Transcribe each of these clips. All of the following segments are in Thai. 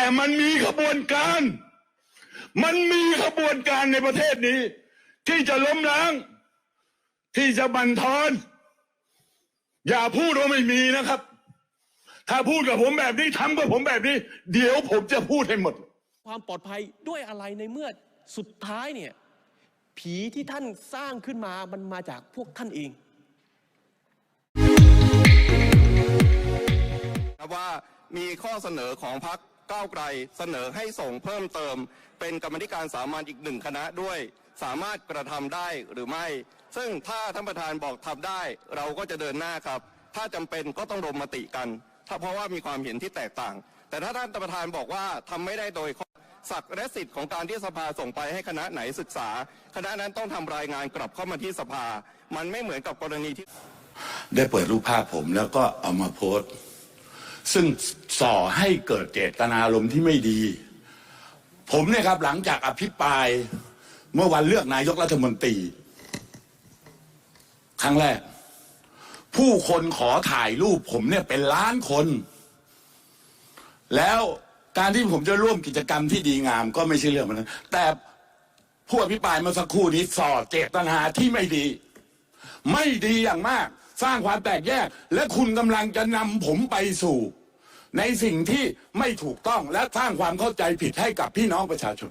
แต่มันมีขบวนการ มันมีขบวนการในประเทศนี้ ที่จะล้มล้าง ที่จะบั่นทอน อย่าพูดว่าไม่มีนะครับ ถ้าพูดกับผมแบบนี้ทำกับผมแบบนี้ เดี๋ยวผมจะพูดให้หมด ความปลอดภัยด้วยอะไรในเมื่อสุดท้ายเนี่ย ผีที่ท่านสร้างขึ้นมามันมาจากพวกท่านเองครับว่ามีข้อเสนอของพรรค ก้าวไกลเสนอให้ส่งเพิ่มเติม เป็นกรรมธิการสามัญอีกหนึ่งคณะด้วย สามารถกระทำได้หรือไม่ ซึ่งถ้าท่านประธานบอกทำได้ เราก็จะเดินหน้าครับ ถ้าจำเป็นก็ต้องลงมติกัน ถ้าเพราะว่ามีความเห็นที่แตกต่าง แต่ถ้าท่านประธานบอกว่าทำไม่ได้โดยศักดิ์และสิทธิ์ของการที่สภาส่งไปให้คณะไหนศึกษา คณะนั้นต้องทำรายงานกลับเข้ามาที่สภา มันไม่เหมือนกับกรณีที่ ได้เปิดรูปภาพผมแล้วก็เอามาโพสต์ ซึ่งส่อให้เกิดเจตนารมณ์ที่ไม่ดี ผมเนี่ยครับหลังจากอภิปรายเมื่อวันเลือกนายกรัฐมนตรี ครั้งแรก ผู้คนขอถ่ายรูปผมเนี่ยเป็นล้านคน แล้วการที่ผมจะร่วมกิจกรรมที่ดีงามก็ไม่ใช่เรื่องมันแต่ผู้อภิปรายเมื่อสักครู่นี้ส่อเจตนาที่ไม่ดี ไม่ดีอย่างมาก สร้างความแตกแยก และคุณกำลังจะนำผมไปสู่ ในสิ่งที่ไม่ถูกต้องและสร้างความเข้าใจผิดให้กับพี่น้องประชาชน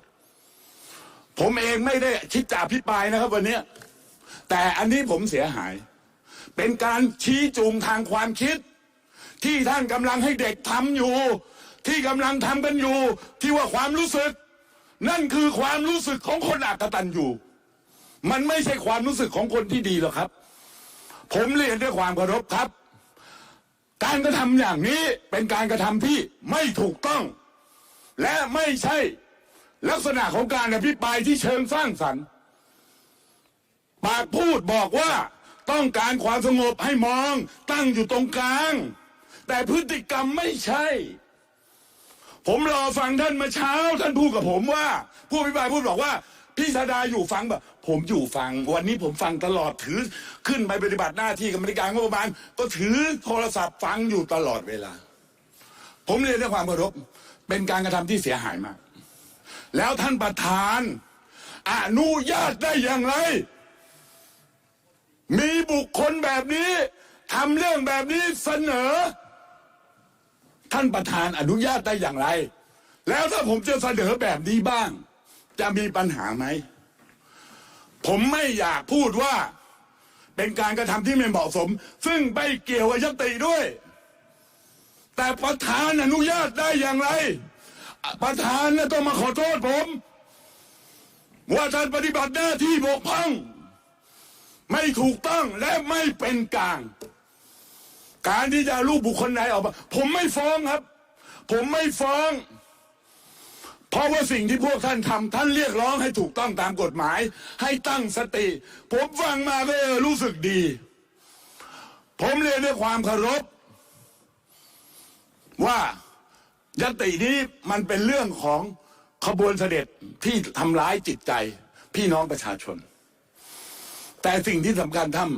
ผมเองไม่ได้คิดจะอภิปรายนะครับวันนี้แต่อันนี้ผมเสียหาย เป็นการชี้จูงทางความคิด ที่ท่านกำลังให้เด็กทำอยู่ ที่กำลังทำกันอยู่ ที่ว่าความรู้สึก นั่นคือความรู้สึกของคนอักตันอยู่ มันไม่ใช่ความรู้สึกของคนที่ดีหรอกครับ ผมเรียนด้วยความเคารพครับ การกระทำอย่างนี้เป็นการกระทำที่ไม่ถูกต้อง และไม่ใช่ลักษณะของการอภิปรายที่เชิงสร้างสรรค์ปากพูดบอกว่าต้องการความสงบให้มองตั้งอยู่ตรงกลาง แต่พฤติกรรมไม่ใช่ ผมรอฟังท่านมื่อเช้า ท่านพูดกับผมว่า ผู้อภิปรายพูดบอกว่า พี่ธดาอยู่ฟังแบบผมอยู่ฟัง วันนี้ผมฟังตลอดถือขึ้นไปปฏิบัติหน้าที่กรรมธิการงบประมาณก็ถือโทรศัพท์ฟังอยู่ตลอดเวลา ผมเรียนด้วยความเคารพเป็นการกระทำที่เสียหายมาก แล้วท่านประธานอนุญาตได้อย่างไร มีบุคคลแบบนี้ทำเรื่องแบบนี้เสนอ ท่านประธานอนุญาตได้อย่างไร แล้วถ้าผมจะเสนอแบบนี้บ้าง จะมีปัญหาไหม ผมไม่อยากพูดว่าเป็นการกระทำที่ไม่เหมาะสม ซึ่งไปเกี่ยวกับยติด้วย แต่ประธานอนุญาตได้อย่างไร ประธานน่ะต้องมาขอโทษผม ว่าท่านปฏิบัติหน้าที่บกพร่องไม่ถูกต้องและไม่เป็นกลาง การที่จะรูปบุคคลไหนออกมา ผมไม่ฟ้องครับ ผมไม่ฟ้อง ราะว่าสิ่งที่พวกท่านทำท่านเรียกร้องให้ถูกต้องตามกฎหมาย ให้ตั้งสติ ผมฟังมาก็เออรู้สึกดี ผมเรียนด้วยความเคารพ ว่ายตินี้มันเป็นเรื่องของขบวนเสด็จที่ทำร้ายจิตใจ พี่น้องประชาชน แต่สิ่งที่สำคัญท่าน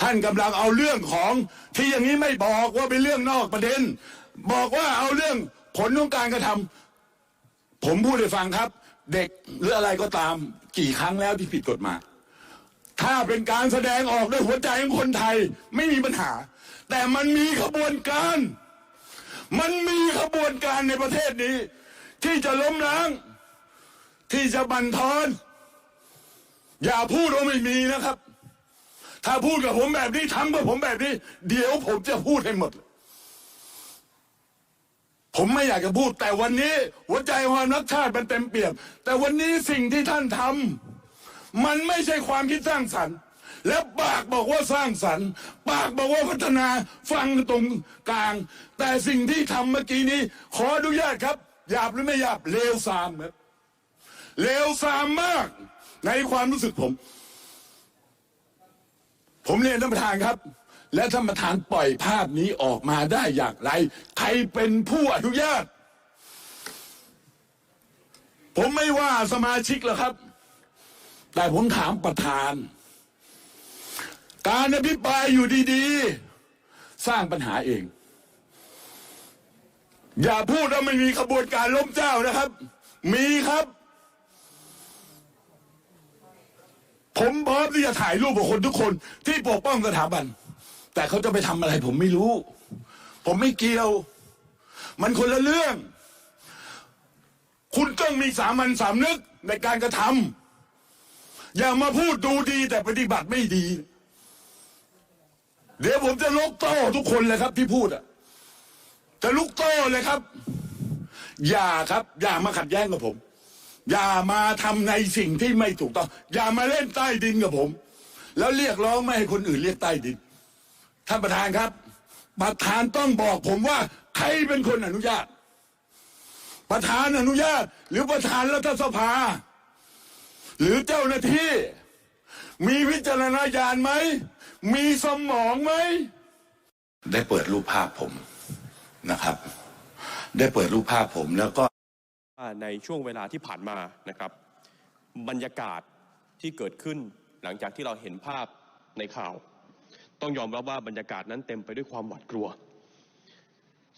ท่านกำลังเอาเรื่องของที่อย่างนี้ไม่บอกว่าเป็นเรื่องนอกประเด็น บอกว่าเอาเรื่องผลของการกระทำ ผมพูดให้ฟังครับ เด็กหรืออะไรก็ตามกี่ครั้งแล้วที่ผิดกฎหมายถ้าเป็นการแสดงออกด้วยหัวใจของคนไทยไม่มีปัญหา แต่มันมีขบวนการ มันมีขบวนการในประเทศนี้ ที่จะล้มล้าง ที่จะบั่นทอน อย่าพูดว่าไม่มีนะครับ ถ้าพูดกับผมแบบนี้ทำกับผมแบบนี้ เดี๋ยวผมจะพูดให้หมด ผมไม่อยากจะพูด แต่วันนี้หัวใจความรักชาติมันเต็มเปี่ยม แต่วันนี้สิ่งที่ท่านทำมันไม่ใช่ความคิดสร้างสรรค์ และปากบอกว่าสร้างสรรค์ ปากบอกว่าพัฒนาฟังตรงกลาง แต่สิ่งที่ทำเมื่อกี้นี้ ขออนุญาตครับหยาบหรือไม่หยาบเลวทรามครับเลวทรามมาก ในความรู้สึกผม ผมเรียนท่านประธานครับ และท่านประธานปล่อยภาพนี้ออกมาได้อย่างไร ใครเป็นผู้อนุญาต ผมไม่ว่าสมาชิกหรอกครับ แต่ผมถามประธาน การอภิปรายอยู่ดีๆ สร้างปัญหาเอง อย่าพูดว่าไม่มีขบวนการล้มเจ้านะครับ มีครับ ผมพร้อมที่จะถ่ายรูปกับคนทุกคนที่ปกป้องสถาบัน แต่เขาจะไปทำอะไรผมไม่รู้ ผมไม่เกี่ยว มันคนละเรื่อง คุณต้องมีสามัญสำนึกในการกระทำอย่ามาพูดดูดีแต่ปฏิบัติไม่ดี เดี๋ยวผมจะลุกโต้ทุกคนเลยครับที่พูดอะจะลุกโต้เลยครับ อย่าครับ อย่ามาขัดแย้งกับผม อย่ามาทำในสิ่งที่ไม่ถูกต้อง อย่ามาเล่นใต้ดินกับผม แล้วเรียกร้องไม่ให้คนอื่นเรียกใต้ดิน ท่านประธานครับ ประธานต้องบอกผมว่าใครเป็นคนอนุญาต ประธานอนุญาต หรือประธานรัฐสภา หรือเจ้าหน้าที่ มีวิจารณญาณไหม มีสมองไหม ได้เปิดรูปภาพผมนะครับ ได้เปิดรูปภาพผมแล้วก็ในช่วงเวลาที่ผ่านมานะครับ บรรยากาศที่เกิดขึ้นหลังจากที่เราเห็นภาพในข่าว ต้องยอมรับว่าบรรยากาศนั้นเต็มไปด้วยความหวาดกลัว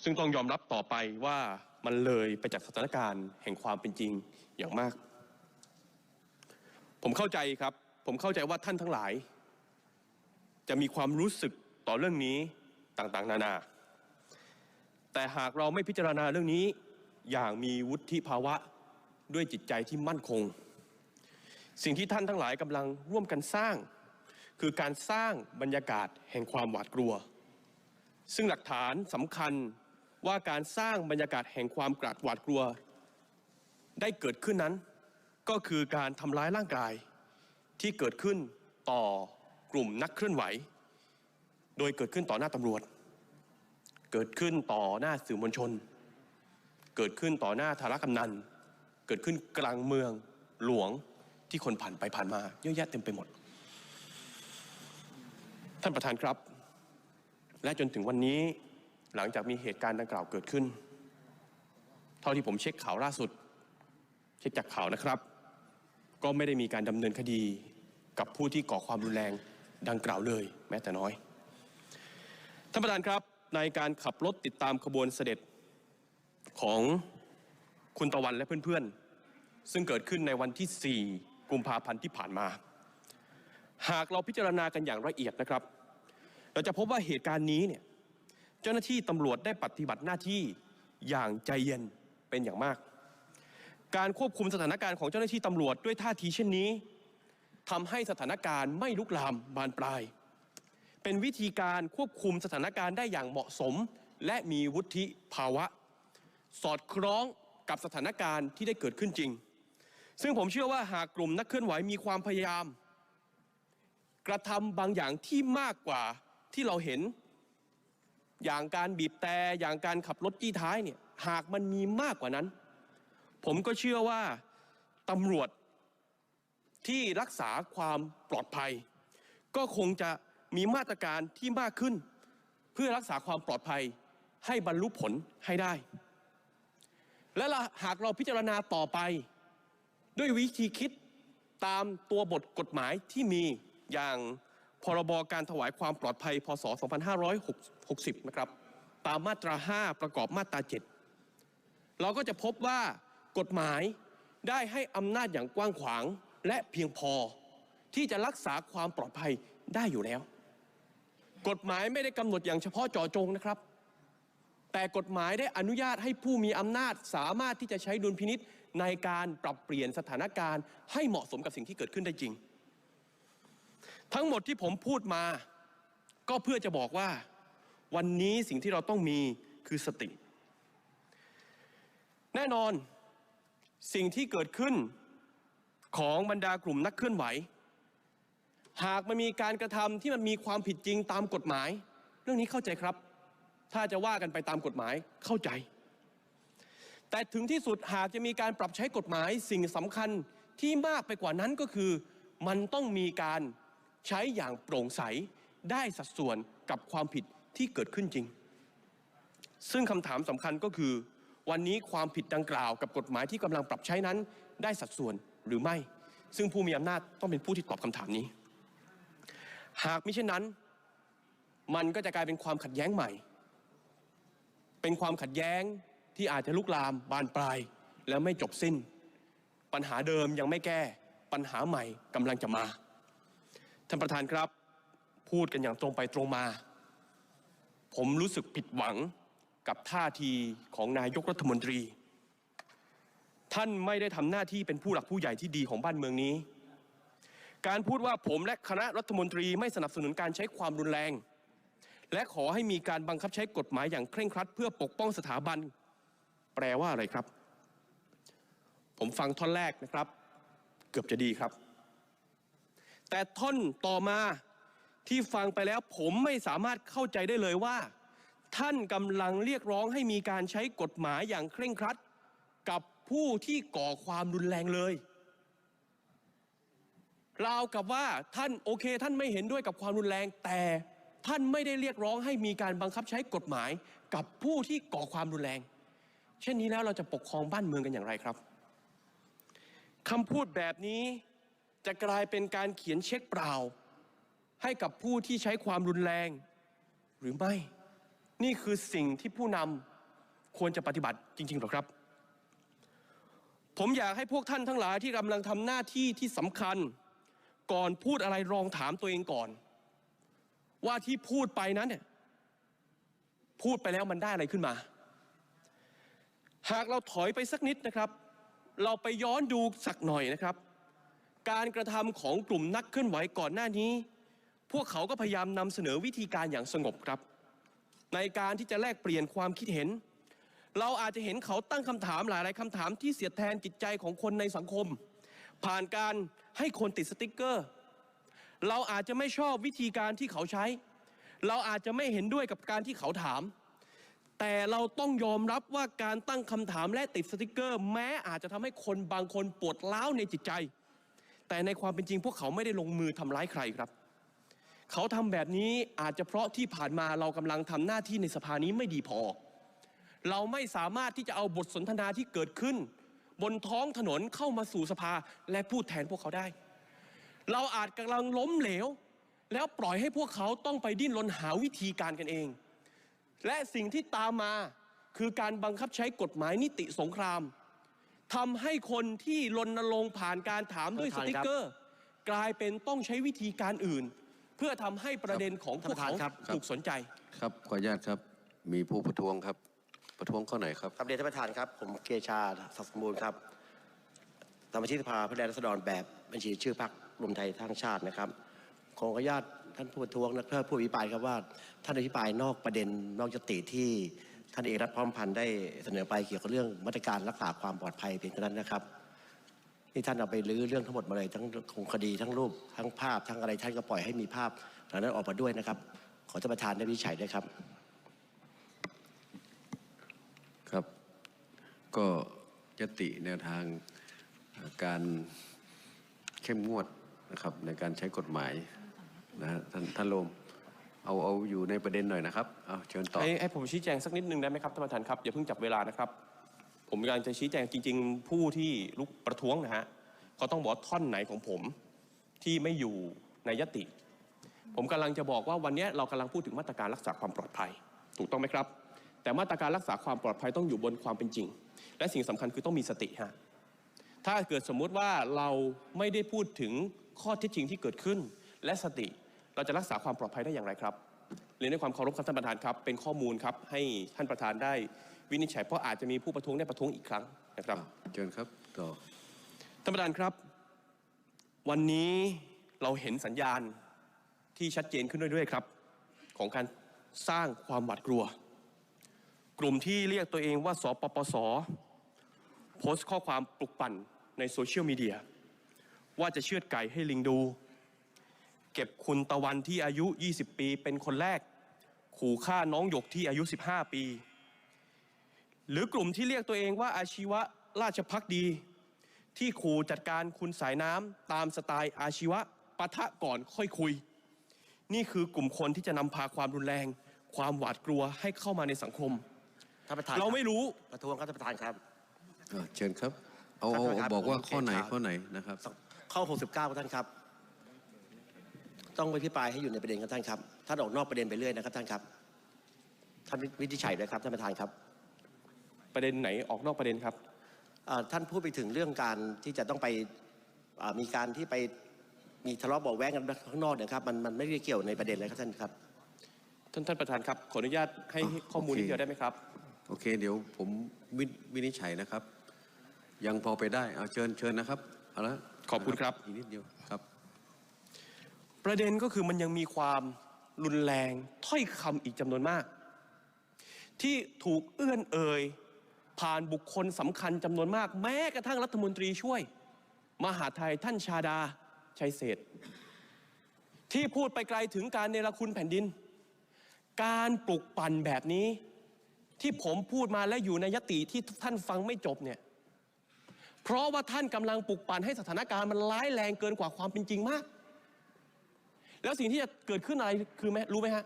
ซึ่งต้องยอมรับต่อไปว่ามันเลยไปจากสถานการณ์แห่งความเป็นจริงอย่างมาก ผมเข้าใจครับ ผมเข้าใจว่าท่านทั้งหลาย จะมีความรู้สึกต่อเรื่องนี้ต่างๆ นานา แต่หากเราไม่พิจารณาเรื่องนี้อย่างมีวุฒิภาวะด้วยจิตใจที่มั่นคง สิ่งที่ท่านทั้งหลายกำลังร่วมกันสร้าง คือการสร้างบรรยากาศแห่งความหวาดกลัว ซึ่งหลักฐานสำคัญว่าการสร้างบรรยากาศแห่งความกราดหวาดกลัว ได้เกิดขึ้นนั้น ก็คือการทำร้ายร่างกาย ที่เกิดขึ้นต่อกลุ่มนักเคลื่อนไหว โดยเกิดขึ้นต่อหน้าตำรวจ เกิดขึ้นต่อหน้าสื่อมวลชน เกิดขึ้นต่อหน้าธารกำนัน เกิดขึ้นกลางเมืองหลวงที่คนผ่านไปผ่านมาเยอะแยะเต็มไปหมด ท่านประธานครับ และจนถึงวันนี้หลังจากมีเหตุการณ์ดังกล่าวเกิดขึ้น เท่าที่ผมเช็คข่าวล่าสุด เช็คจากข่าวนะครับ ก็ไม่ได้มีการดำเนินคดีกับผู้ที่ก่อความรุนแรงดังกล่าวเลย แม้แต่น้อย ท่านประธานครับในการขับรถติดตามขบวนเสด็จของคุณตะวันและเพื่อนๆ ซึ่งเกิดขึ้นในวันที่ 4 กุมภาพันธ์ที่ผ่านมา หากเราพิจารณากันอย่างละเอียดนะครับ เราจะพบว่าเหตุการณ์นี้เนี่ยเจ้าหน้าที่ตำรวจได้ปฏิบัติหน้าที่อย่างใจเย็นเป็นอย่างมาก การควบคุมสถานการณ์ของเจ้าหน้าที่ตำรวจด้วยท่าทีเช่นนี้ทำให้สถานการณ์ไม่ลุกลามบานปลาย เป็นวิธีการควบคุมสถานการณ์ได้อย่างเหมาะสม และมีวุฒิภาวะ สอดคล้องกับสถานการณ์ที่ได้เกิดขึ้นจริง ซึ่งผมเชื่อว่าหากกลุ่มนักเคลื่อนไหวมีความพยายาม กระทำบางอย่างที่มากกว่าที่เราเห็น อย่างการบีบแต่อย่างการขับรถจี้ท้ายเนี่ยหากมันมีมากกว่านั้น ผมก็เชื่อว่าตำรวจที่รักษาความปลอดภัย ก็คงจะมีมาตรการที่มากขึ้น เพื่อรักษาความปลอดภัยให้บรรลุผลให้ได้ และหากเราพิจารณาต่อไป ด้วยวิธีคิดตามตัวบทกฎหมายที่มี อย่างพรบการถวายความปลอดภัยพศ 2560 นะครับ ตามมาตรา 5 ประกอบมาตรา 7 เราก็จะพบว่ากฎหมายได้ให้อำนาจอย่างกว้างขวางและเพียงพอที่จะรักษาความปลอดภัยได้อยู่แล้ว กฎหมายไม่ได้กำหนดอย่างเฉพาะเจาะจงนะครับ แต่กฎหมายได้อนุญาตให้ผู้มีอำนาจสามารถที่จะใช้ดุลพินิษในการปรับเปลี่ยนสถานการณ์ให้เหมาะสมกับสิ่งที่เกิดขึ้นได้จริง ทั้งหมดที่ผมพูดมาก็เพื่อจะบอกว่า วันนี้สิ่งที่เราต้องมีคือสติ แน่นอนสิ่งที่เกิดขึ้นของบรรดากลุ่มนักเคลื่อนไหว หากมันมีการกระทำที่มันมีความผิดจริงตามกฎหมาย เรื่องนี้เข้าใจครับ ถ้าจะว่ากันไปตามกฎหมายเข้าใจ แต่ถึงที่สุดหากจะมีการปรับใช้กฎหมายสิ่งสำคัญที่มากไปกว่านั้นก็คือ มันต้องมีการ ใช้อย่างโปร่งใสได้สัดส่วนกับความผิดที่เกิดขึ้นจริง ซึ่งคำถามสำคัญก็คือ วันนี้ความผิดดังกล่าวกับกฎหมายที่กำลังปรับใช้นั้น ได้สัดส่วนหรือไม่ ซึ่งผู้มีอำนาจต้องเป็นผู้ที่ตอบคำถามนี้ หากมิเช่นนั้น มันก็จะกลายเป็นความขัดแย้งใหม่ เป็นความขัดแย้งที่อาจจะลุกลามบานปลายแล้วไม่จบสิ้น ปัญหาเดิมยังไม่แก้ปัญหาใหม่กำลังจะมา ท่านประธานครับ พูดกันอย่างตรงไปตรงมา ผมรู้สึกผิดหวังกับท่าทีของนายกรัฐมนตรี ท่านไม่ได้ทำหน้าที่เป็นผู้หลักผู้ใหญ่ที่ดีของบ้านเมืองนี้ การพูดว่าผมและคณะรัฐมนตรีไม่สนับสนุนการใช้ความรุนแรง และขอให้มีการบังคับใช้กฎหมายอย่างเคร่งครัด เพื่อปกป้องสถาบัน แปลว่าอะไรครับ ผมฟังท่อนแรกนะครับ เกือบจะดีครับ แต่ท่อนต่อมาที่ฟังไปแล้วผมไม่สามารถเข้าใจได้เลยว่า ท่านกำลังเรียกร้องให้มีการใช้กฎหมายอย่างเคร่งครัด กับผู้ที่ก่อความรุนแรงเลยราวกับว่าท่านโอเค ท่านไม่เห็นด้วยกับความรุนแรง แต่ท่านไม่ได้เรียกร้องให้มีการบังคับใช้กฎหมาย กับผู้ที่ก่อความรุนแรง เช่นนี้แล้วเราจะปกครองบ้านเมืองกันอย่างไรครับคำพูดแบบนี้ จะกลายเป็นการเขียนเช็คเปล่า ให้กับผู้ที่ใช้ความรุนแรง หรือไม่ นี่คือสิ่งที่ผู้นำควรจะปฏิบัติจริงๆหรอครับ ผมอยากให้พวกท่านทั้งหลายที่กำลังทำหน้าที่ที่สำคัญ ก่อนพูดอะไรลองถามตัวเองก่อน ว่าที่พูดไปนั้นเนี่ยพูดไปแล้วมันได้อะไรขึ้นมา หากเราถอยไปสักนิดนะครับ เราไปย้อนดูสักหน่อยนะครับ การกระทำของกลุ่มนักเคลื่อนไหวก่อนหน้านี้ พวกเขาก็พยายามนำเสนอวิธีการอย่างสงบครับ ในการที่จะแลกเปลี่ยนความคิดเห็น เราอาจจะเห็นเขาตั้งคำถามหลาย ๆคำถามที่เสียดแทนจิตใจของคนในสังคม ผ่านการให้คนติดสติกเกอร์ เราอาจจะไม่ชอบวิธีการที่เขาใช้ เราอาจจะไม่เห็นด้วยกับการที่เขาถาม แต่เราต้องยอมรับว่าการตั้งคำถามและติดสติกเกอร์ แม้อาจจะทำให้คนบางคนปวดร้าวในจิตใจ แต่ในความเป็นจริงพวกเขาไม่ได้ลงมือทำร้ายใครครับ เขาทำแบบนี้อาจจะเพราะที่ผ่านมาเรากำลังทำหน้าที่ในสภานี้ไม่ดีพอ เราไม่สามารถที่จะเอาบทสนทนาที่เกิดขึ้น บนท้องถนนเข้ามาสู่สภาและพูดแทนพวกเขาได้ เราอาจกำลังล้มเหลว แล้วปล่อยให้พวกเขาต้องไปดิ้นรนหาวิธีการกันเอง และสิ่งที่ตามมาคือการบังคับใช้กฎหมายนิติสงคราม ทำให้คนที่รณรงค์ผ่านการถามด้วยสท่านประธานติกเกอร์ กลายเป็นต้องใช้วิธีการอื่น เพื่อทำให้ประเด็นของพวกเขาท่านประธานครับถูกสนใจ ครับขออนุญาตครับ มีผู้ประท้วงครับ ประท้วงข้อไหนครับครับเรียนท่านประธานครับ ผมเกชาศักดิ์สมบูรณ์ครับสมาชิกสภาผู้แทนราษฎรแบบบัญชีชื่อพรรครวมไทยทั้งชาตินะครับขออนุญาตท่านผู้ประท้วงนะเพื่อผู้อภิปรายครับว่าท่านอภิปรายนอกประเด็นนอกยติที่ ท่านเอกรัฐพร้อมพันธ์ได้เสนอไปเกี่ยวกับเรื่องมาตรการรักษาความปลอดภัยเพียงเท่านั้นนะครับนี่ท่านเอาไปรื้อเรื่องทั้งหมดมาเลยทั้งของคดีทั้งรูปทั้งภาพทั้งอะไรท่านก็ปล่อยให้มีภาพเหล่านั้นออกมาด้วยนะครับ ขอท่านประธานได้วิจฉัยด้วยครับครับ ก็ยติแนวทางการเข้มงวดนะครับในการใช้กฎหมายนะฮะท่านท่านลม เอาเอาอยู่ในประเด็นหน่อยนะครับเอาเชิญต่อให้ให้ผมชี้แจงสักนิดนึงได้ไหมครับท่านประธานครับอย่าเพิ่งจับเวลานะครับ ผมกำลังจะชี้แจงจริง ๆ ผู้ที่ลุกประท้วงนะฮะเขาต้องบอกท่อนไหนของผมที่ไม่อยู่ในยติ ผมกำลังจะบอกว่าวันนี้เรากำลังพูดถึงมาตรการรักษาความปลอดภัย ถูกต้องไหมครับ แต่มาตรการรักษาความปลอดภัยต้องอยู่บนความเป็นจริง และสิ่งสำคัญคือต้องมีสติฮะถ้าเกิดสมมุติว่าเราไม่ได้พูดถึงข้อเท็จจริงที่เกิดขึ้น และสติ เราจะรักษาความปลอดภัยได้อย่างไรครับเรียนด้วยความเคารพครับท่านประธานครับ เป็นข้อมูลครับให้ท่านประธานได้วินิจฉัยเพราะอาจจะมีผู้ประท้วงได้ประท้วงอีกครั้งนะครับเชิญครับต่อท่านประธานครับ วันนี้เราเห็นสัญญาณที่ชัดเจนขึ้นเรื่อยๆครับ ของการสร้างความหวาดกลัว กลุ่มที่เรียกตัวเองว่าสปปสโพสต์ข้อความปลุกปั่นในโซเชียลมีเดียว่าจะเชือดไก่ให้ลิงดู เก็บคุณตะวันที่อายุ 20 ปี เป็นคนแรก ขู่ฆ่าน้องหยกที่อายุ 15 ปี หรือกลุ่มที่เรียกตัวเองว่าอาชีวะราชพักดี ที่ขู่จัดการคุณสายน้ำตามสไตล์อาชีวะปะทะก่อนค่อยคุย นี่คือกลุ่มคนที่จะนำพาความรุนแรง ความหวาดกลัวให้เข้ามาในสังคม ท่านประธานเราไม่รู้ประท้วงครับท่านประธานครับอ่าเชิญครับเอาเอาท่านประธานบอกว่าผมข้อไหนเกณฑ์ข่าวข้อไหนนะครับ ข้อ69ครับท่านครับ ต้องไปพิปรายให้อยู่ในประเด็นครับท่านครับท่านออกนอกประเด็นไปเรื่อยนะครับท่านครับท่านวินิจฉัยด้วยครับท่านประธานครับ ประเด็นไหนออกนอกประเด็นครับอ่าท่านพูดไปถึงเรื่องการที่จะต้องไปอ่ามีการที่ไปมีทะเลาะเบาะแว้งกันข้างนอกเนี่ยครับมันมันไม่ได้เกี่ยวในประเด็นเลยครับท่านครับท่านท่านประธานครับ ขออนุญาตให้ข้อมูลโอเคนิดเดียวได้ไหมครับ โอเค เดี๋ยวผมวิวินิจฉัยนะครับ ยังพอไปได้เอาเชิญเชิญนะครับเอาละขอบคุณครับอีกนิดเดียวครับ ประเด็นก็คือมันยังมีความรุนแรงถ้อยคำอีกจำนวนมาก ที่ถูกเอื้อนเอ่ยผ่านบุคคลสำคัญจำนวนมาก แม้กระทั่งรัฐมนตรีช่วย มหาไทยท่านชาดาชัยเศษที่พูดไปไกลถึงการเนรคุณแผ่นดิน การปลุกปั่นแบบนี้ ที่ผมพูดมาและอยู่ในยติที่ท่านฟังไม่จบเนี่ยเพราะว่าท่านกำลังปลุกปั่นให้สถานการณ์มันร้ายแรงเกินกว่าความเป็นจริงมาก แล้วสิ่งที่จะเกิดขึ้นอะไรคือไหมรู้ไหมฮะ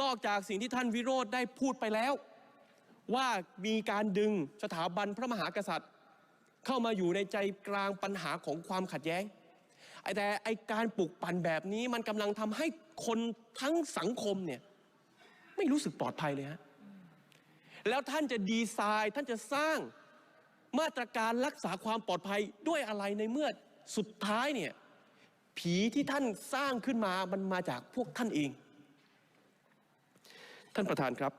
นอกจากสิ่งที่ท่านวิโรธได้พูดไปแล้ว ว่ามีการดึงสถาบันพระมหากษัตริย์ เข้ามาอยู่ในใจกลางปัญหาของความขัดแย้งไอ้แต่ไอการปลุกปั่นแบบนี้มันกำลังทำให้คนทั้งสังคมเนี่ยไม่รู้สึกปลอดภัยเลยฮะแล้วท่านจะดีไซน์ท่านจะสร้างมาตรการรักษาความปลอดภัยด้วยอะไรในเมื่อสุดท้ายเนี่ย ผีที่ท่านสร้างขึ้นมามันมาจากพวกท่านเอง ท่านประธานครับ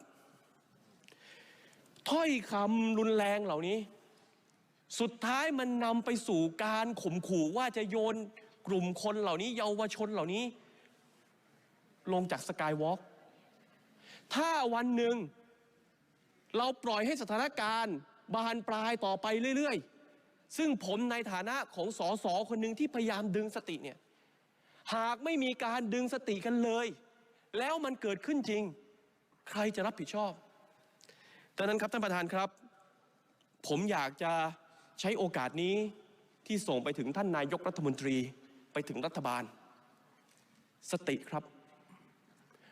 ถ้อยคำรุนแรงเหล่านี้ สุดท้ายมันนำไปสู่การข่มขู่ว่าจะโยนกลุ่มคนเหล่านี้ เยาวชนเหล่านี้ ลงจากสกายวอล์กถ้าวันหนึ่ง เราปล่อยให้สถานการณ์ บานปลายต่อไปเรื่อย ๆซึ่งผมในฐานะของสสคนหนึ่งที่พยายามดึงสติเนี่ย หากไม่มีการดึงสติกันเลย แล้วมันเกิดขึ้นจริง ใครจะรับผิดชอบดังนั้นครับท่านประธานครับ ผมอยากจะใช้โอกาสนี้ที่ส่งไปถึงท่านนายกรัฐมนตรีไปถึงรัฐบาล สติครับ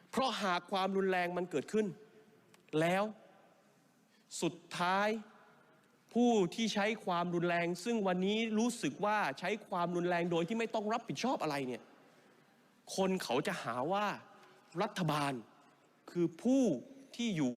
เพราะหากความรุนแรงมันเกิดขึ้น แล้วสุดท้ายผู้ที่ใช้ความรุนแรง ซึ่งวันนี้รู้สึกว่าใช้ความรุนแรงโดยที่ไม่ต้องรับผิดชอบอะไรเนี่ย คนเขาจะหาว่ารัฐบาลคือผู้ที่อยู่